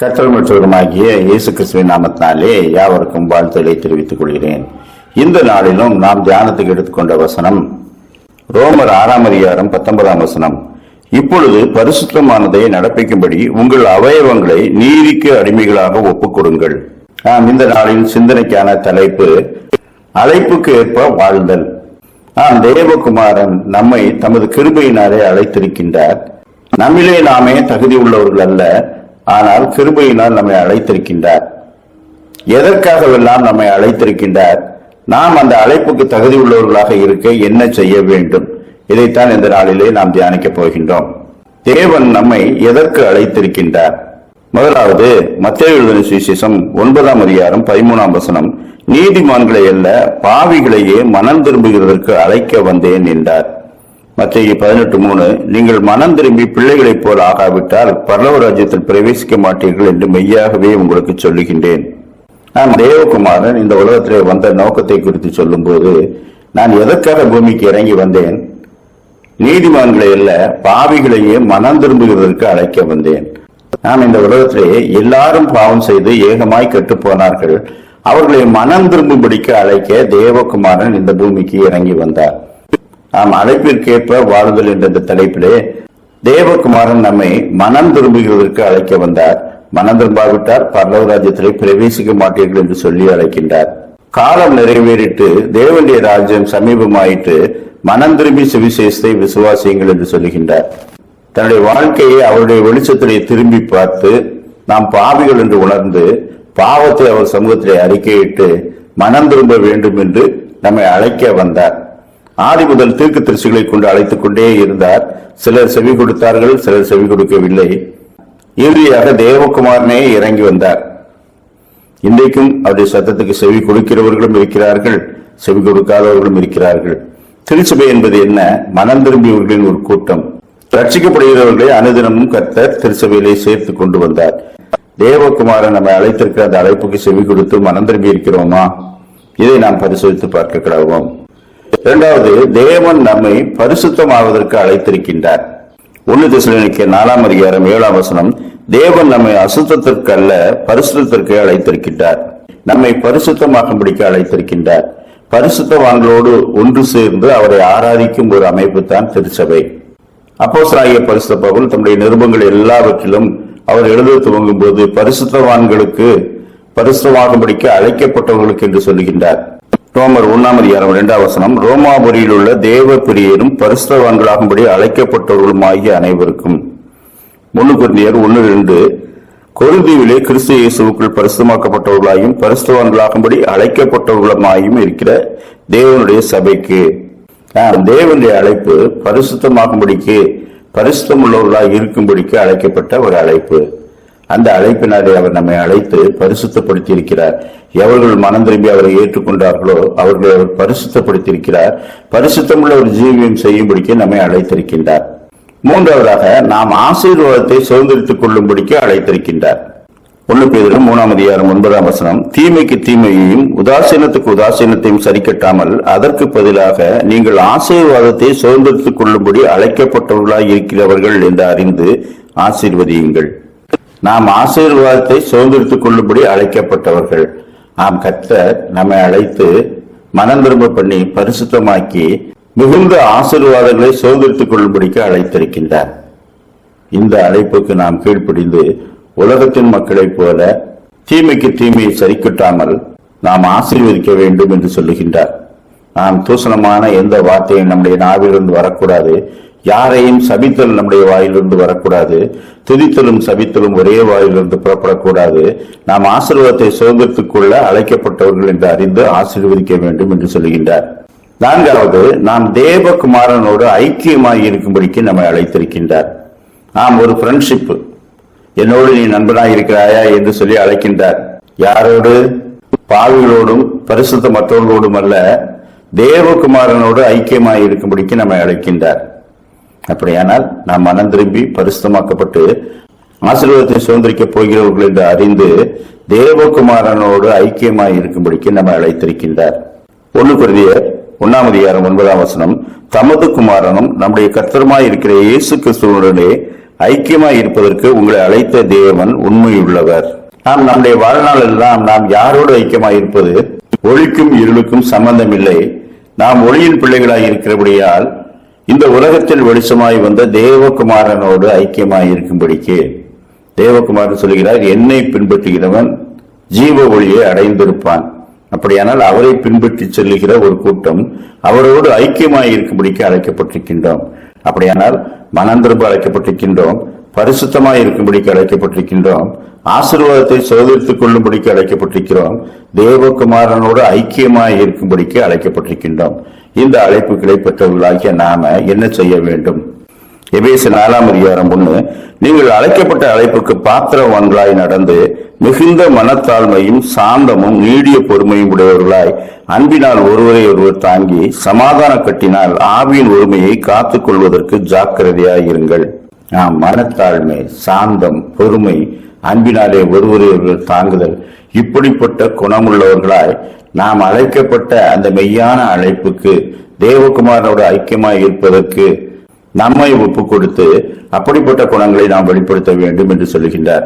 கர்த்தர் மற்றவருமாகிய இயேசு கிறிஸ்துவின் நாமத்தினாலே யாவருக்கும் வாழ்த்துக்களை தெரிவித்துக் கொள்கிறேன். இந்த நாளிலும் நாம் தியானத்துக்கு எடுத்துக்கொண்ட வசனம் ரோமர் ஆறாம் அதிகாரம் பத்தொன்பதாம் வசனம். இப்பொழுது பரிசுத்தமானதை நடப்பிக்கும்படி உங்கள் அவயவங்களை நீதிக்கு அடிமைகளாக ஒப்புக்கொடுங்கள். நாம் இந்த நாளின் சிந்தனைக்கான தலைப்பு அழைப்புக்கு ஏற்ப வாழ்தல். ஆம் தேவகுமாரன் நம்மை தமது கிருபையினாலே அழைத்திருக்கின்றார். நம்மிலே நாமே தகுதி உள்ளவர்கள் அல்ல. ஆனால் கிருபையினால் நம்மை அழைத்திருக்கின்றார். எதற்காகவெல்லாம் நம்மை அழைத்திருக்கின்றார்? நாம் அந்த அழைப்புக்கு தகுதி உள்ளவர்களாக இருக்க என்ன செய்ய வேண்டும்? இதைத்தான் இந்த நாளிலே நாம் தியானிக்கப் போகின்றோம். தேவன் நம்மை எதற்கு அழைத்திருக்கின்றார்? முதலாவது மத்திய எழுதின சுவிசேஷம் ஒன்பதாம் அதிகாரம் பதிமூணாம் வசனம். நீதிமான்களை அல்ல பாவிகளையே மனம் திரும்புகிறதற்கு அழைக்க வந்தேன் என்றார். மத்திய பதினெட்டு மூணு நீங்கள் மனம் திரும்பி பிள்ளைகளைப் போல் ஆகாவிட்டால் பரலவ ராஜ்யத்தில் பிரவேசிக்க மாட்டீர்கள் என்று மெய்யாகவே உங்களுக்கு சொல்லுகின்றேன். நான் தேவகுமாரன் இந்த உலகத்திலே வந்த நோக்கத்தை குறித்து சொல்லும்போது நான் எதற்காக பூமிக்கு இறங்கி வந்தேன்? நீதிமான்களை அல்ல பாவிகளையே மனம் திரும்புகிறதற்கு அழைக்க வந்தேன். நான் இந்த உலகத்திலே எல்லாரும் பாவம் செய்து ஏகமாய் கெட்டுப்போனார்கள். அவர்களை மனம் திரும்பும்படிக்கு அழைக்க தேவகுமாரன் இந்த பூமிக்கு இறங்கி வந்தார். நாம் அழைப்பிற்கேற்ப வாழுதல் என்ற இந்த தலைப்பிலே தேவகுமாரன் நம்மை மனம் திரும்புகிறதற்கு அழைக்க வந்தார். மனம் திரும்பாவிட்டால் பரலவ ராஜ்யத்திலே பிரவேசிக்க மாட்டீர்கள் என்று சொல்லி அழைக்கின்றார். காலம் நிறைவேறிட்டு தேவனுடைய ராஜ்யம் சமீபமாயிட்டு மனம் திரும்பி சுவிசேஷத்தை விசுவாசியுங்கள் என்று சொல்லுகின்றார். தன்னுடைய வாழ்க்கையை அவருடைய வெளிச்சத்திலே திரும்பி பார்த்து நாம் பாவிகள் என்று உணர்ந்து பாவத்தை அவர் சமூகத்திலே அறிக்கையிட்டு மனம் திரும்ப வேண்டும் என்று நம்மை அழைக்க வந்தார். ஆதி முதல் தீர்க்க தரிசிகளை கொண்டு அழைத்துக் கொண்டே இருந்தார். சிலர் செவி கொடுத்தார்கள் சிலர் செவி கொடுக்கவில்லை. இறுதியாக தேவகுமாரனே இறங்கி வந்தார். இன்றைக்கும் அவருடைய சத்தத்துக்கு செவி கொடுக்கிறவர்களும் இருக்கிறார்கள் செவி கொடுக்காதவர்களும் இருக்கிறார்கள். திருச்சபை என்பது என்ன? மனம் திரும்பியவர்களின் ஒரு கூட்டம். ரட்சிக்கப்படுகிறவர்களை அனுதினமும் கர்த்தர் திருச்சபையிலே சேர்த்து கொண்டு வந்தார். தேவகுமாரன் நம்மை அழைத்திருக்கிற அந்த அழைப்புக்கு செவி கொடுத்து மனம் திரும்பி இருக்கிறோமா இதை நாம் பரிசோதித்து பார்க்க கிடவோம் இரண்டாவது தேவன் நம்மை பரிசுத்தமாவதற்கு அழைத்திருக்கின்றார். ஒன்னு திசைக்கு நாலாம் அதிகாரம் ஏழாம் வசனம் தேவன் நம்மை அசுத்தத்திற்கு அல்ல பரிசுத்திற்கு அழைத்திருக்கின்றார். நம்மை பரிசுத்தமாக்கும்படிக்கு அழைத்திருக்கின்றார். பரிசுத்தவான்களோடு ஒன்று சேர்ந்து அவரை ஆராதிக்கும் ஒரு அமைப்பு தான் திருச்சபை. அப்போஸ்தலனாகிய பரிசுத்த பவுல் தம்முடைய நிருபங்கள் எல்லாவற்றிலும் அவர் எழுத துவங்கும் போது பரிசுத்தவான்களுக்கு பரிசுத்தமாகும்படிக்கு அழைக்கப்பட்டவர்களுக்கு என்று சொல்லுகின்றார். ரோமர் ஒன்னாம் அதிகாரம் இரண்டாம் வசனம் ரோமாபுரியில் உள்ள தேவ பிரியரும் பரிசுத்தவான்களாகும்படி அழைக்கப்பட்டவர்களுமாகிய அனைவருக்கும். ஒன்னு குருந்தியர் ஒன்று ரெண்டு கொருந்தீவிலே கிறிஸ்து இயேசுக்குள் பரிசுமாக்கப்பட்டவர்களாயும் பரிசுத்தவான்களாகும்படி அழைக்கப்பட்டவர்களுமாயும் இருக்கிற தேவனுடைய சபைக்கு. தேவனுடைய அழைப்பு பரிசுத்தமாகும்படிக்கு பரிசுத்தம் உள்ளவர்களாக இருக்கும்படிக்கு அழைக்கப்பட்ட ஒரு அழைப்பு. அந்த அழைப்பினாலே அவர் நம்மை அழைத்து பரிசுத்தப்படுத்தி இருக்கிறார் எவர்கள் மனம் திரும்பி அவரை ஏற்றுக்கொண்டார்களோ அவர்களை அவர் பரிசுத்தப்படுத்தியிருக்கிறார். பரிசுத்தமுள்ள ஒரு ஜீவியம் செய்யும்படிக்கு நம்மை அழைத்திருக்கின்றார். மூன்றாவதாக நாம் ஆசீர்வாதத்தை சுதந்திரித்துக் கொள்ளும்படிக்கு அழைத்திருக்கின்றார். ஒன்று பேரிலும் மூணாம் அதிகாரம் ஒன்பதாம் வசனம் தீமைக்கு தீமையையும் உதாசீனத்துக்கு உதாசீனத்தையும் சரிக்கட்டாமல் அதற்கு பதிலாக நீங்கள் ஆசீர்வாதத்தை சுதந்திரித்துக் கொள்ளும்படி அழைக்கப்பட்டவர்களாய் இருக்கிறவர்கள் என்று அறிந்து ஆசீர்வதியுங்கள். நாம் ஆசீர்வாதத்தை சுதந்திரித்துக் கொள்ளும்படி அழைக்கப்பட்டவர்கள். நாம் கர்த்தர் நம்மை அழைத்து மனம் திரும்ப பண்ணி பரிசுத்தமாக்கி மிகுந்த ஆசீர்வாதங்களை சுதந்திரத்துக் கொள்ளும்படிக்கு அழைத்திருக்கின்றார். இந்த அழைப்புக்கு நாம் கீழ்ப்படிந்து உலகத்தின் மக்களைப் போல தீமைக்கு தீமையை சரிக்கட்டாமல் நாம் ஆசீர்வதிக்க வேண்டும் என்று சொல்லுகின்றார். நாம் தூசணமான எந்த வார்த்தையும் நம்முடைய நாவிலிருந்து வரக்கூடாது. யாரையும் சபித்தல் நம்முடைய வாயிலிருந்து வரக்கூடாது. துதித்தலும் சபித்தலும் ஒரே வாயிலிருந்து புறப்படக்கூடாது. நாம் ஆசீர்வாதத்தை சுதந்திரத்துக்குள்ள அழைக்கப்பட்டவர்கள் என்று அறிந்து ஆசீர்வதிக்க வேண்டும் என்று சொல்லுகின்றார். நான்காவது நாம் தேவகுமாரனோடு ஐக்கியமாகி இருக்கும்படிக்கு நம்மை அழைத்திருக்கின்றார். நாம் ஒரு ஃப்ரெண்ட்ஷிப் என்னோடு நீ நண்பனாக இருக்கிறாயா என்று சொல்லி அழைக்கின்றார். யாரோடு? பாவிகளோடும் பரிசுத்த மற்றவர்களோடும் அல்ல தேவகுமாரனோடு ஐக்கியமாக இருக்கும்படிக்கு நம்மை அழைக்கின்றார். அப்படியானால் நாம் மனம் திரும்பி பரிசுத்தமாக்கப்பட்டு ஆசீர்வாதத்தை சுதந்திரிக்கப் போகிறவர்கள் என்று அறிந்து தேவகுமாரனோடு ஐக்கியமாய் இருக்கும்படிக்கு நம்ம அழைத்திருக்கின்றார். ஒன்று குருதியர் ஒன்னாம் அதிகாரம் ஒன்பதாம் வசனம் தமது குமாரனும் நம்முடைய கர்த்தருமாய் இருக்கிற இயேசு கிறிஸ்துவனுடனே ஐக்கியமாய் இருப்பதற்கு உங்களை அழைத்த தேவன் உண்மையுள்ளவர். நாம் நம்முடைய வாழ்நாள் எல்லாம் நாம் யாரோடு ஐக்கியமாய் இருப்பது? ஒளிக்கும் இருளுக்கும் சம்பந்தமில்லை. நாம் ஒளியின் பிள்ளைகளாய் இருக்கிறபடியால் இந்த உலகத்தில் வெளிச்சமாய் வந்த தேவகுமாரனோடு ஐக்கியமாய் இருக்கும்படிக்கு தேவகுமாரன் சொல்கிறார் என்னை பின்பற்றுகிறவன் ஜீவ ஒளியை அடைந்திருப்பான். அப்படியானால் அவரை பின்பற்றி செல்லுகிற ஒரு கூட்டம் அவரோடு ஐக்கியமாய் இருக்கும்படிக்கு அழைக்கப்பட்டிருக்கின்றோம். அப்படியானால் மனந்திரும்ப அழைக்கப்பட்டிருக்கின்றோம் பரிசுத்தமாய் இருக்கும்படிக்கு அழைக்கப்பட்டிருக்கின்றோம் ஆசீர்வாதத்தை சோதரித்துக் கொள்ளும்படிக்கு அழைக்கப்பட்டிருக்கிறோம் தேவகுமாரனோடு ஐக்கியமாய் இருக்கும்படிக்கு அழைக்கப்பட்டிருக்கின்றோம். இந்த அழைப்புகளை பெற்றவர்களாகிய நாம என்ன செய்ய வேண்டும்? எபேசு நாலாம் அதிகாரம் ஒண்ணு நீங்கள் அழைக்கப்பட்ட அழைப்புக்கு பாத்திரவான்களாய் நடந்து மிகுந்த மனத்தாழ்மையும் சாந்தமும் நீடிய பொறுமையும் உடையவர்களாய் அன்பினால் ஒருவரை ஒருவர் தாங்கி சமாதான கட்டினால் ஆவியின் ஒருமையை காத்துக் கொள்வதற்கு ஜாக்கிரதையாய் இருங்கள் நாம் மனத்தாழ்மை சாந்தம் பொறுமை அன்பினாலே ஒருவரை ஒருவர் தாங்குதல். இப்படிப்பட்ட குணமுள்ளவர்களாய் நாம் அழைக்கப்பட்ட அந்த மெய்யான அழைப்புக்கு தேவகுமாரனோட ஐக்கியமாய் இருப்பதற்கு நம்மை ஒப்பு கொடுத்து அப்படிப்பட்ட குணங்களை நாம் வெளிப்படுத்த வேண்டும் என்று சொல்லுகின்றார்.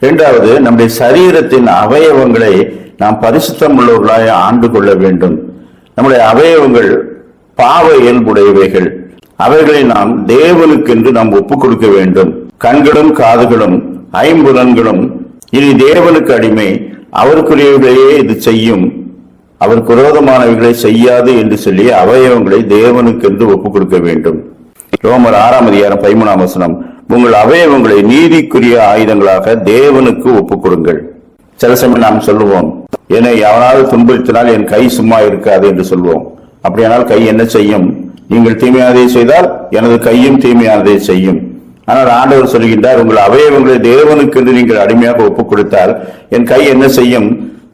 இரண்டாவது நம்முடைய சரீரத்தின் அவயவங்களை நாம் பரிசுத்தம் உள்ளவர்களாய் ஆண்டு கொள்ள வேண்டும். நம்முடைய அவயவங்கள் பாவ இயல்புடையவைகள். அவைகளை நாம் தேவனுக்கென்று நாம் ஒப்புக் கொடுக்க வேண்டும். கண்களும் காதுகளும் ஐம்புலன்களும் இனி தேவனுக்கு அடிமை அவருக்குரியவர்களையே இது செய்யும். அவருக்கு விரோதமானவைகளை செய்யாது என்று சொல்லி அவயவங்களை தேவனுக்கென்று ஒப்புக் கொடுக்க வேண்டும். ரோமர் ஆறாம் அதிகாரம் பதிமூணாம் வசனம் உங்கள் அவயவங்களை நீதிக்குரிய ஆயுதங்களாக தேவனுக்கு ஒப்புக் கொடுங்கள் சில சமயம் நாம் சொல்லுவோம் என்னை எவனாவது துன்புறுத்தினால் என் கை சும்மா இருக்காது என்று சொல்வோம். அப்படியானால் கை என்ன செய்யும்? நீங்கள் தீமையானதை செய்தால் எனது கையும் தீமையானதை செய்யும். ஆனால் ஆண்டவர் சொல்கின்றார் உங்கள் அவயவங்களை தேவனுக்கு என்று நீங்கள் அடிமையாக ஒப்புக் கொடுத்தால் என் கை என்ன செய்யும்?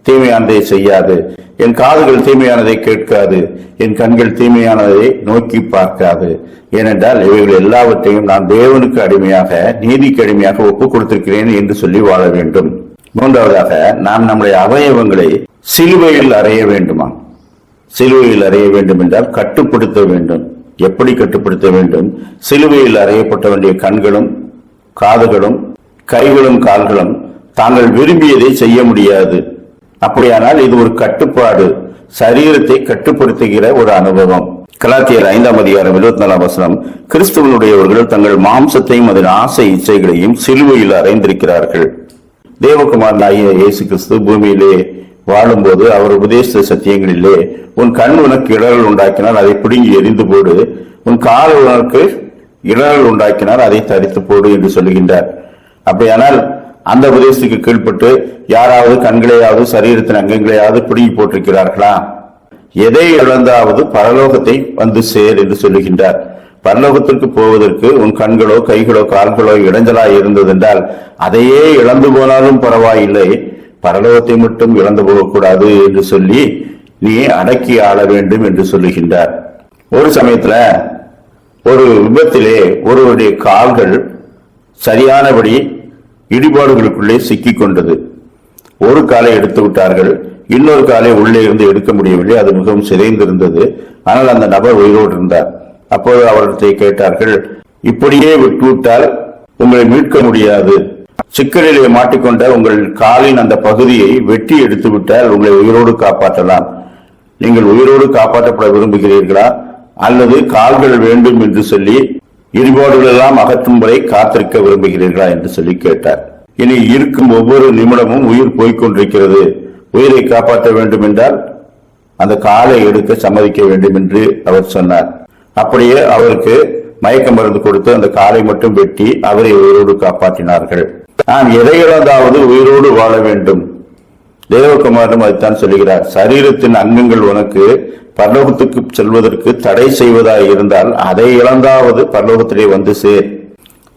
தீமையானதை செய்யாது. என் காதுகள் தீமையானதை கேட்காது. என் கண்கள் தீமையானதை நோக்கி பார்க்காது. ஏனென்றால் இவைகள் எல்லாவற்றையும் நான் தேவனுக்கு அடிமையாக நீதிக்கு அடிமையாக ஒப்புக் கொடுத்திருக்கிறேன் என்று சொல்லி வாழ வேண்டும். மூன்றாவதாக நாம் நம்முடைய அவயவங்களை சிலுவையில் அறைய வேண்டுமா? சிலுவையில் அறைய வேண்டும் என்றால் கட்டுப்படுத்த வேண்டும். எப்படி கட்டுப்படுத்த வேண்டும்? சிலுவையில் அறையப்பட்ட வேண்டிய கண்களும் காதுகளும் கைகளும் கால்களும் தாங்கள் விரும்பியதை செய்ய முடியாது. அப்படியானால் இது ஒரு கட்டுப்பாடு சரீரத்தை கட்டுப்படுத்துகிற ஒரு அனுபவம். கலாத்தியர் ஐந்தாம் அதிகாரம் இருபத்தி நாலாம் வசனம் கிறிஸ்துவனுடையவர்கள் தங்கள் மாம்சத்தையும் அதன் ஆசை இச்சைகளையும் சிலுவையில் அறைந்திருக்கிறார்கள். தேவகுமார் ஆகிய இயேசு கிறிஸ்து பூமியிலே வாழும்போது அவர் உபதேச சத்தியங்களிலே உன் கண் உனக்கு இடரல் உண்டாக்கினால் அதை பிடுங்கி எரிந்து போடு. உன் கால் உனக்கு இடரல் உண்டாக்கினால் அதை தரித்து போடு என்று சொல்லுகின்றார். அப்படியானால் அந்த உபதேசத்துக்கு கீழ்ப்பட்டு யாராவது கண்களையாவது சரீரத்தின் அங்கங்களையாவது பிடுங்கி போட்டிருக்கிறார்களா? எதை இழந்தாவது பரலோகத்தை வந்து சேர் என்று சொல்லுகின்றார். பரலோகத்திற்கு போவதற்கு உன் கண்களோ கைகளோ கால்களோ இடைஞ்சலாய் இருந்ததென்றால் அதையே இழந்து போனாலும் பரவாயில்லை. பரலோகத்தை மட்டும் இழந்து போகக்கூடாது என்று சொல்லி நீ அடக்கி ஆள வேண்டும் என்று சொல்லுகின்றார். ஒரு சமயத்துல ஒரு விபத்திலே ஒருவருடைய கால்கள் சரியானபடி இடிபாடுகளுக்குள்ளே சிக்கிக் கொண்டது. ஒரு காலை எடுத்து விட்டார்கள். இன்னொரு காலை உள்ளே இருந்து எடுக்க முடியவில்லை. அது மிகவும் சிதைந்திருந்தது. ஆனால் அந்த நபர் உயிரோடு இருந்தார். அப்போது அவர்களை கேட்டார்கள் இப்படியே விட்டுவிட்டால் உங்களை மீட்க முடியாது. சிக்கலிலே மாட்டிக்கொண்ட உங்கள் காலின் அந்த பகுதியை வெட்டி எடுத்துவிட்டால் உங்களை உயிரோடு காப்பாற்றலாம். நீங்கள் உயிரோடு காப்பாற்றப்பட விரும்புகிறீர்களா? அல்லது கால்கள் வேண்டும் என்று சொல்லி இடிபாடுகள் எல்லாம் அகற்றும் வரை காத்திருக்க விரும்புகிறீர்களா என்று சொல்லி கேட்டார். இனி இருக்கும் ஒவ்வொரு நிமிடமும் உயிர் போய்க்கொண்டிருக்கிறது. உயிரை காப்பாற்ற வேண்டும் என்றால் அந்த காலை எடுக்க சம்மதிக்க வேண்டும் என்று அவர் சொன்னார். அப்படியே அவருக்கு மயக்க மருந்து கொடுத்து அந்த காலை மட்டும் வெட்டி அவரை உயிரோடு காப்பாற்றினார்கள். நான் எதை இழந்தாவது உயிரோடு வாழ வேண்டும். தேவகுமாரனும் அதைத்தான் சொல்லுகிறார். சரீரத்தின் அங்கங்கள் உனக்கு பரலோகத்துக்கு செல்வதற்கு தடை செய்வதாக இருந்தால் அதை இழந்தாவது பரலோகத்திலே வந்து சேர்.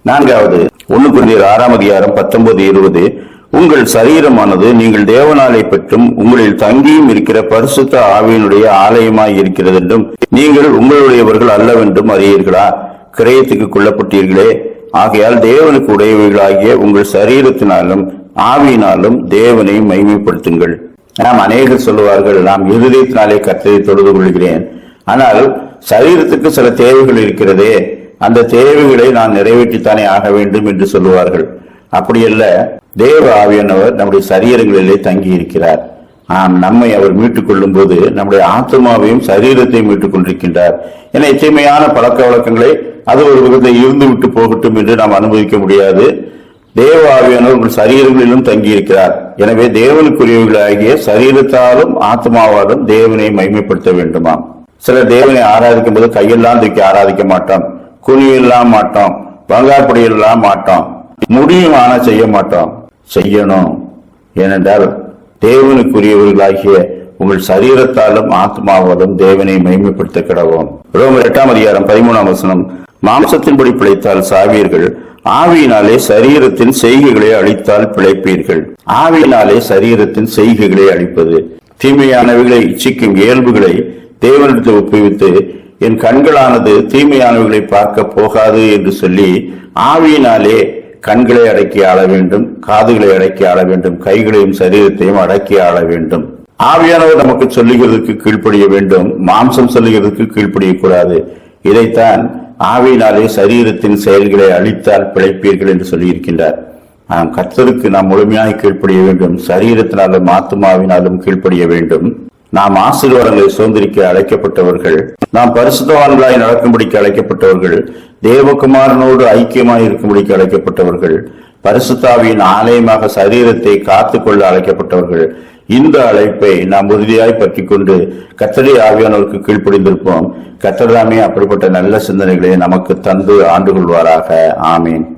நான்காவது ஒன்னு குருந்தியர் ஆறாம் அதிகாரம் பத்தொன்பது இருபது. உங்கள் சரீரமானது நீங்கள் தேவனாலை பெற்றும் உங்களில் தங்கியும் இருக்கிற பரிசுத்த ஆவியினுடைய ஆலயமாய் இருக்கிறது என்றும் நீங்கள் உங்களுடையவர்கள் அல்லவென்றும் அறியீர்களா? கிரயத்துக்கு கொல்லப்பட்டீர்களே. ஆகையால் தேவனுக்கு உடையவைகளாகிய உங்கள் சரீரத்தினாலும் ஆவியினாலும் தேவனை மைமைப்படுத்துங்கள் நாம் அநேகர் சொல்லுவார்கள் நாம் இருதயத்தினாலே கர்த்தரை தொழுது கொள்கிறேன். ஆனால் சரீரத்துக்கு சில தேவைகள் இருக்கிறதே. அந்த தேவைகளை நான் நிறைவேற்றித்தானே ஆக வேண்டும் என்று சொல்லுவார்கள். அப்படியல்ல தேவ ஆவியானவர் நம்முடைய சரீரங்களிலே தங்கி இருக்கிறார் ஆம் நம்மை அவர் மீட்டுக் கொள்ளும் போது நம்முடைய ஆத்மாவையும் சரீரத்தையும் மீட்டுக் கொண்டிருக்கின்றார் என தீமையான பழக்க வழக்கங்களை அது ஒரு விதத்தை இருந்து விட்டு போகட்டும் என்று நாம் அனுமதிக்க முடியாது. தேவ ஆவியானவர் உங்கள் சரீரங்களிலும் தங்கி இருக்கிறார் எனவே தேவனுக்குரியவர்களாகிய சரீரத்தாலும் ஆத்மாவாலும் தேவனை மைமைப்படுத்த வேண்டுமாம். சிலர் தேவனை ஆராதிக்கும் போது கையெல்லாம் தூக்கி ஆராதிக்க மாட்டோம். குழியெல்லாம் மாட்டோம். பங்காப்படியெல்லாம் மாட்டோம். முடியும் ஆனா செய்ய மாட்டோம். செய்யணும். ஏனென்றால் தேவனுக்குரியவர்களாகிய உங்கள் சரீரத்தாலும் ஆத்மாவாலும் தேவனை மைமைப்படுத்த கிடவோம் ரோமர் எட்டாம் அதிகாரம் பதிமூணாம் வசனம். மாம்சத்தின்படி பிழைத்தால் சாவீர்கள். ஆவியினாலே சரீரத்தின் செய்கைகளை அழித்தால் பிழைப்பீர்கள். ஆவியினாலே சரீரத்தின் செய்கைகளை அழிப்பது. தீமையானவைகளை இச்சிக்கும் இயல்புகளை தேவனிடத்தை ஒப்புவித்து என் கண்களானது தீமையானவைகளை பார்க்க போகாது என்று சொல்லி ஆவியினாலே கண்களை அடக்கி ஆள வேண்டும் காதுகளை அடக்கி ஆள வேண்டும் கைகளையும் சரீரத்தையும் அடக்கி ஆள வேண்டும். ஆவியானவர் நமக்கு சொல்லுகிறதுக்கு கீழ்ப்படிய வேண்டும் மாம்சம் சொல்லுகிறதுக்கு கீழ்ப்படியக்கூடாது இதைத்தான் ஆவியினாலே சரீரத்தின் செயல்களை அழித்தால் பிழைப்பீர்கள் என்று சொல்லியிருக்கின்றார். நாம் கர்த்தருக்கு நாம் முழுமையாக கீழ்ப்படிய வேண்டும். சரீரத்தினாலும் ஆத்மாவினாலும் கீழ்ப்படிய வேண்டும். நாம் ஆசீர்வாதங்களை சுதந்திரிக்க அழைக்கப்பட்டவர்கள் நாம் பரிசுத்தவான்களாய் நடக்கும்படிக்கு அழைக்கப்பட்டவர்கள் தேவகுமாரனோடு ஐக்கியமாய் இருக்கும்படிக்கு அழைக்கப்பட்டவர்கள் பரிசுத்தாவியின் ஆலயமாக சரீரத்தை காத்துக்கொள்ள அழைக்கப்பட்டவர்கள் இந்த அழைப்பை நாம் உறுதியாய் பற்றி கொண்டு கத்தடி ஆவியானவருக்கு கீழ்ப்படிந்திருப்போம். கத்தடாமே அப்படிப்பட்ட நல்ல சிந்தனைகளை நமக்கு தந்து ஆண்டு கொள்வாராக ஆமீன்.